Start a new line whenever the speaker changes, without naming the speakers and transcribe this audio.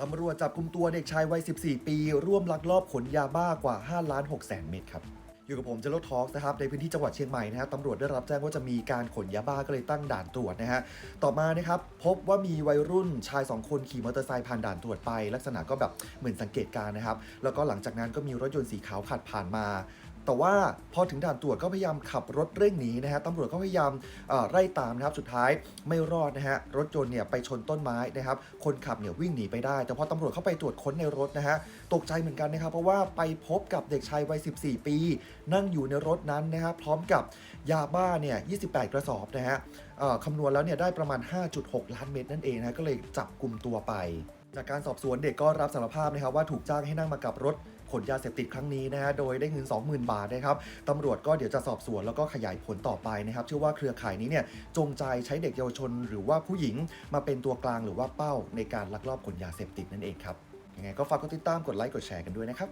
ตำรวจจับกลุ่มตัวเด็กชายวัย 14 ปี ร่วมลักลอบขนยาบ้ากว่า 5 ล้าน6แสนเม็ดครับ อยู่กับผมเจโรทอล์กนะครับในพื้นที่จังหวัดเชียงใหม่นะฮะตำรวจได้รับแจ้งว่าจะมีการขนยาบ้าก็เลยตั้งด่านตรวจนะฮะต่อมานะครับพบว่ามีวัยรุ่นชาย 2 คนขี่มอเตอร์ไซค์ผ่านด่านตรวจไป ลักษณะก็แบบเหมือนสังเกตการนะครับแล้วก็หลังจากนั้นก็มีรถยนต์สีขาวขัดผ่านมา แต่ว่าพอถึงด่านตรวจก็พยายามขับรถเร่งหนีนะฮะตำรวจก็พยายามไล่ตามนะครับสุดท้ายไม่รอดนะฮะรถยนต์เนี่ยไปชนต้นไม้นะครับคนขับเนี่ยวิ่งหนีไปได้ แต่พอตำรวจเข้าไปตรวจค้นในรถนะฮะตกใจเหมือนกันนะครับเพราะว่าไปพบกับเด็กชายวัย 14 ปี นั่งอยู่ในรถนั้นนะครับพร้อมกับยาบ้าเนี่ย28 กระสอบนะฮะคำนวณแล้วเนี่ยได้ประมาณ 5.6 ล้านเม็ดนั่นเองนะก็เลยจับกลุ่มตัวไป จากการสอบสวนเด็กก็รับสารภาพนะครับว่าถูกจ้างให้นั่งมากับรถขนยาเสพติดครั้งนี้นะฮะโดยได้เงิน 20,000 บาทนะครับตำรวจก็เดี๋ยวจะสอบสวนแล้วก็ขยายผลต่อไปนะครับเชื่อว่าเครือข่ายนี้เนี่ยจงใจใช้เด็กเยาวชน หรือว่าผู้หญิงมาเป็นตัวกลางหรือว่าเป้าในการลักลอบขนยาเสพติดนั่นเองครับยังไงก็ฝากกดติดตามกดไลค์กดแชร์กันด้วยนะครับ